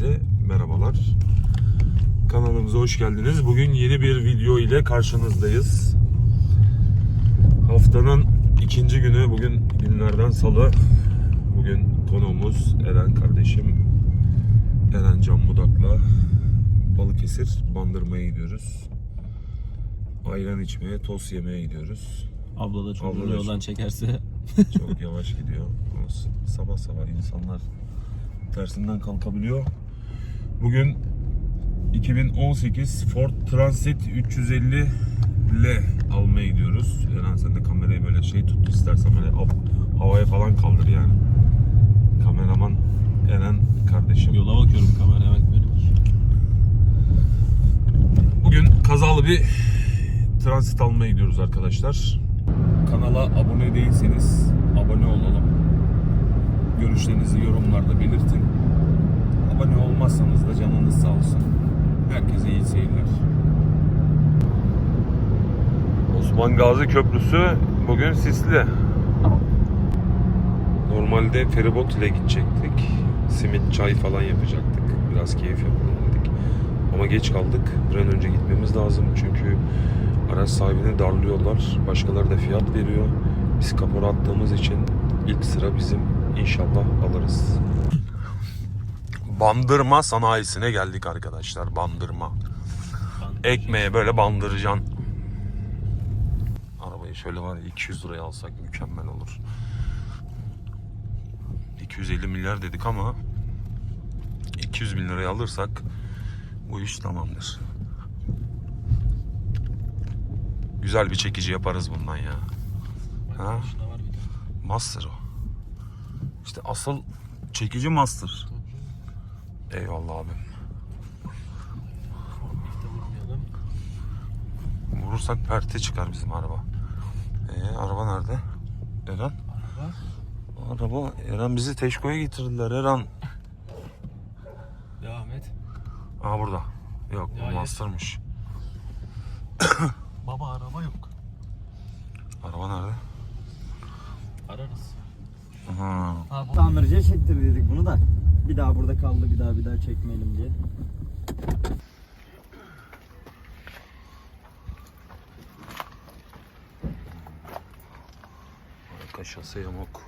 Herkese merhabalar. Kanalımıza hoş geldiniz. Bugün yeni bir video ile karşınızdayız. Haftanın ikinci günü. Bugün günlerden salı. Bugün konuğumuz Eren kardeşim. Eren Can Budak'la Balıkesir Bandırma'ya gidiyoruz. Ayran içmeye, tost yemeye gidiyoruz. Abla da çocuğunu Abla da yoldan çekerse Çok yavaş gidiyor. Sabah sabah insanlar tersinden kalkabiliyor. Bugün 2018 Ford Transit 350 L almaya gidiyoruz. Eren sen de kamerayı böyle şey tut istersen böyle hav- havaya falan kaldır yani. Kameraman Eren kardeşim. yola bakıyorum kamera evet benim. Bugün kazalı bir transit almaya gidiyoruz arkadaşlar. Kanala abone değilseniz abone olalım. Görüşlerinizi yorumlarda belirtin. Abone olmazsanız da canınız sağ olsun. Herkese iyi seyirler. Osman Gazi Köprüsü bugün sisli. Normalde feribot ile gidecektik. Simit, çay falan yapacaktık. Biraz keyif yapalım dedik. Ama geç kaldık. Bir an önce gitmemiz lazım. Çünkü araç sahibini darlıyorlar. Başkaları da fiyat veriyor. Biz kapora attığımız için ilk sıra bizim. İnşallah alırız. Bandırma sanayisine geldik arkadaşlar. Bandırma. Ekmeğe böyle bandıracaksın. Arabayı şöyle var ya 200 liraya alsak mükemmel olur. 250 milyar dedik ama 200 bin liraya alırsak bu iş tamamdır. Güzel bir çekici yaparız bundan ya. Ha? Tane. Master o. İşte asıl çekici master. Eyvallah abim. Vurursak perte çıkar bizim araba. Ee, araba nerede? Eren? Araba. Araba. Eren bizi Teşko'ya getirdiler Eren. Devam et. Aa burada. Yok bu mastermış. Baba araba yok. Araba nerede? Ararız. Aha. Tamirciye çektir dedik bunu da. Bir daha burada kaldı bir daha bir daha çekmeyelim diye. Arka şase yamuk.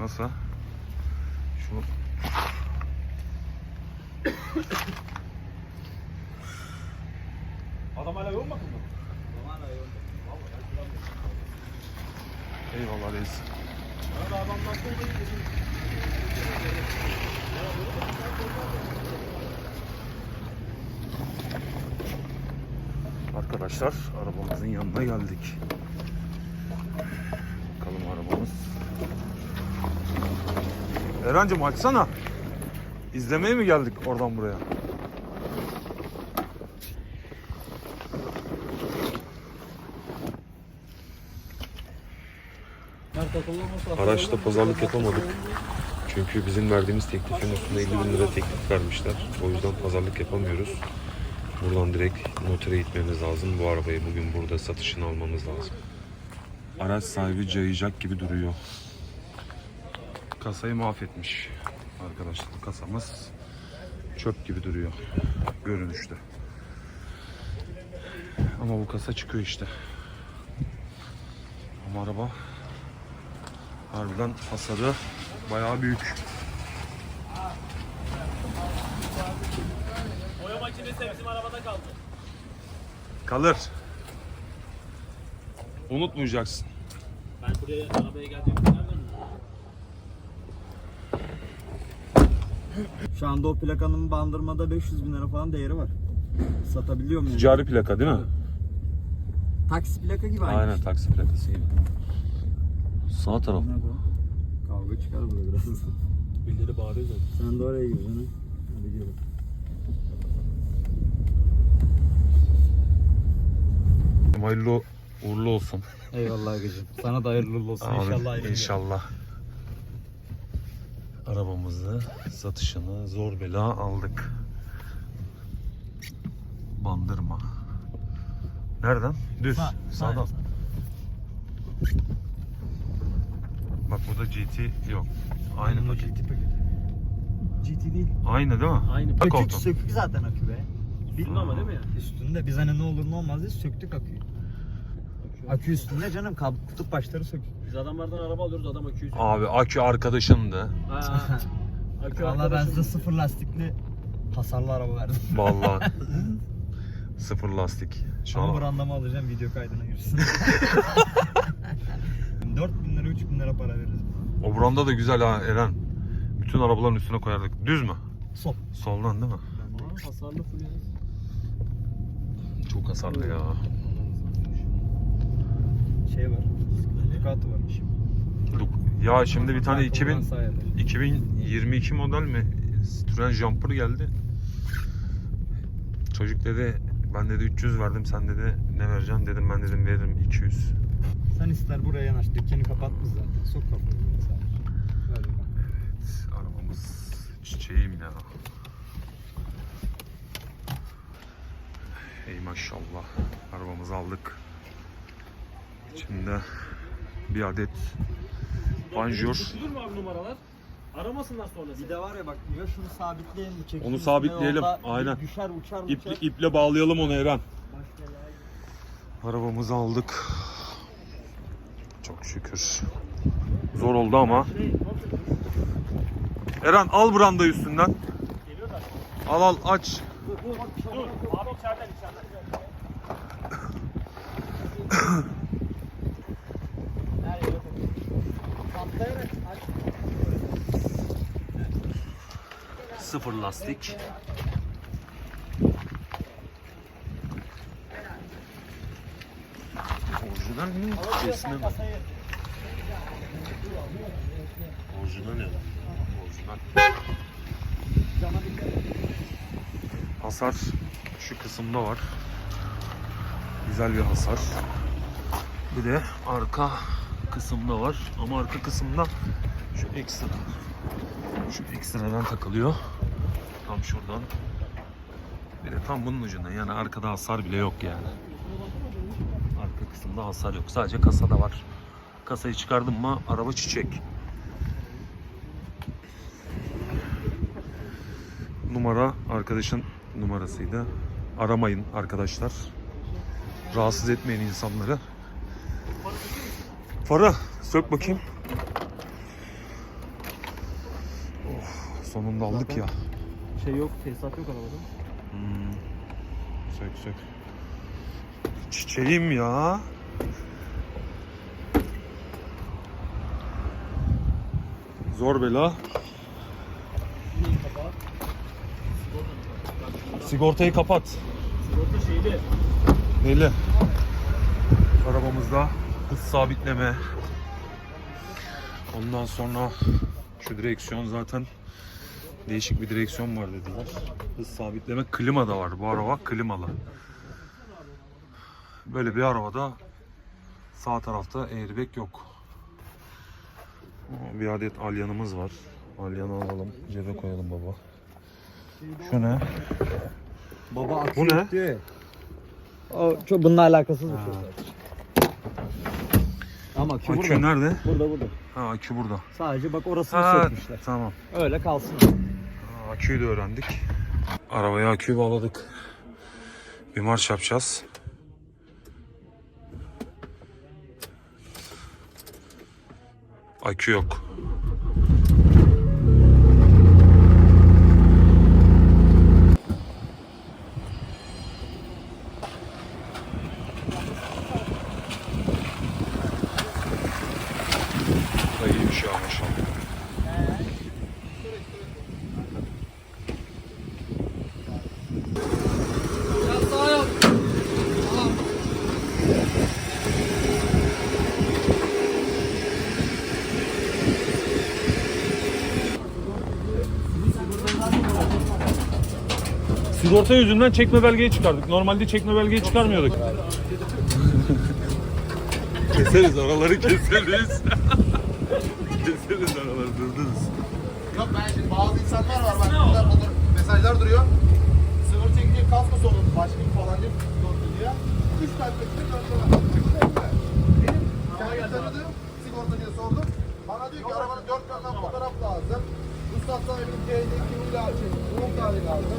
Nasıl? Şu Adam hala yok mu? Eyvallah reis. Arkadaşlar arabamızın yanına geldik. Bakalım arabamız. Erancım açsana. İzlemeye mi geldik oradan buraya? Araçta pazarlık yapamadık. Çünkü bizim verdiğimiz teklifin üstüne 50 bin lira teklif vermişler. O yüzden pazarlık yapamıyoruz. Buradan direkt notere gitmemiz lazım. Bu arabayı bugün burada satışını almamız lazım. Araç sahibi cayacak gibi duruyor. Kasayı mahvetmiş. Arkadaşlar kasamız çöp gibi duruyor görünüşte. Ama bu kasa çıkıyor işte. Ama araba Harbiden hasarı bayağı büyük. Boya makinesi bizim arabada kaldı. Kalır. Unutmayacaksın. Ben buraya arabaya geldiğimde nereden Şu anda o plakanın bandırmada 500 bin lira falan değeri var. Satabiliyor muyum? Ticari plaka değil mi? Taksi plaka gibi aynı. Aynen taksi plakası gibi. Sağ taraf. Kavga çıkar burada biraz. Birileri bağırıyor zaten. Sen de oraya gireceksin ha. Hadi gel. Hayırlı uğurlu olsun. Eyvallah Agacım. Sana da hayırlı olsun. Abi, İnşallah hayırlı. İnşallah. Arabamızı satışını zor bela aldık. Bandırma. Nereden? Düz. Sağ- Sağdan. Sağ- burada GT yok. Aynı Bunun paket. GT paketi. GT değil. Aynı değil mi? Aynı. Bak Sökük sökük zaten akü be. Üstünde ama değil mi ya? Üstünde biz hani ne olur ne olmaz diye söktük aküyü. Akü üstünde canım kab- kutup başları sökük. Biz adamlardan araba alıyoruz adam aküyü söküyor. Abi akü arkadaşındı. Ha. Akü Valla ben size sıfır lastikli hasarlı araba verdim. Vallahi. Sıfır lastik. Şu Ama an brandamı alacağım video kaydına girsin. 4000 lira 3000 lira para veririz. o branda da güzel ha Eren. Bütün arabaların üstüne koyardık. Düz mü? Sol. Soldan değil mi? Aa, hasarlı full. Çok hasarlı ya. Şey var. Ducati var. Ya şimdi bir tane 2000 Arkadan sağ yapar. 2022 model mi? Citroen Jumper geldi. Çocuk dedi ben dedi 300 verdim sen dedi ne vereceksin dedim ben dedim veririm 200. Sen ister buraya yanaş. Dükkanı kapatmış zaten. Sok kapıyı. sadece. Öyle bak. Evet arabamız çiçeğim ya. Ey maşallah arabamızı aldık. İçinde bir adet panjur. Tutulur mu abi numaralar? Aramasınlar sonra Bir de var ya bak ya şunu sabitleyelim. çekim Onu sabitleyelim, aynen. Düşer uçar İple, uçar. iple bağlayalım onu Eren. Arabamızı aldık. Çok şükür. Zor oldu ama. Eren al brandayı üstünden. Al al aç. Sıfır lastik. Orijinal mi? Kesme mi? Orijinal ya. Orijinal. Hasar şu kısımda var. Güzel bir hasar. Bir de arka kısımda var. Ama arka kısımda şu ekstra şu ekstradan takılıyor. Tam şuradan. Bir de tam bunun ucunda. Yani arkada hasar bile yok yani. Kısımda hasar yok. Sadece kasada var. Kasayı çıkardım mı araba çiçek. Numara arkadaşın numarasıydı. Aramayın arkadaşlar. Rahatsız etmeyin insanları. Farı sök bakayım. Oh, sonunda aldık ya. Şey yok, tesisat yok arabada. Hmm. Sök sök. Çiçeğim ya. Zor bela. Sigortayı kapat. Sigorta şeyli. Neyle? Arabamızda hız sabitleme. Ondan sonra şu direksiyon zaten değişik bir direksiyon var dediler. Hız sabitleme klima da var. Bu araba klimalı. Böyle bir arabada sağ tarafta airbag yok. Bir adet alyanımız var. Alyanı alalım. Cebe koyalım baba. Şu ne? Baba Bu ne? ya. O çok bununla alakasız bir şey. Ama akü, Akü burada. nerede? Burada burada. Ha akü burada. Sadece bak orasını Ha, sökmüşler. tamam. Öyle kalsın. Aküyü de öğrendik. Arabaya aküyü bağladık. Bir marş yapacağız. Akü yok. Da iyiymiş ya maşallah. Sigorta yüzünden çekme belgeyi çıkardık. Normalde çekme belgeyi çıkarmıyorduk. keseriz oraları keseriz. keseriz oraları durduruz. Yok ben şimdi bazı insanlar var bak burada olur mesajlar duruyor. Sıvır çekecek kasko sorun başka bir falan diye sigorta diyor. Üç bekliyor döndüler. Benim kendi tanıdığım sigortacıya sordum. Bana diyor ki arabanın dört yanından fotoğraf lazım. Ruhsattan evin C'de kimliği lazım. Doğum tarihi lazım.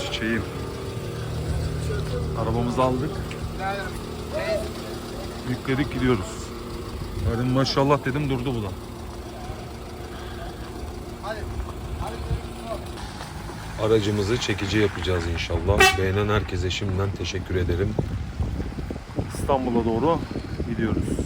Çiçeğim. Arabamızı aldık. Yükledik gidiyoruz. Dedim maşallah dedim durdu bu da. Aracımızı çekici yapacağız inşallah. Beğenen herkese şimdiden teşekkür ederim. İstanbul'a doğru gidiyoruz.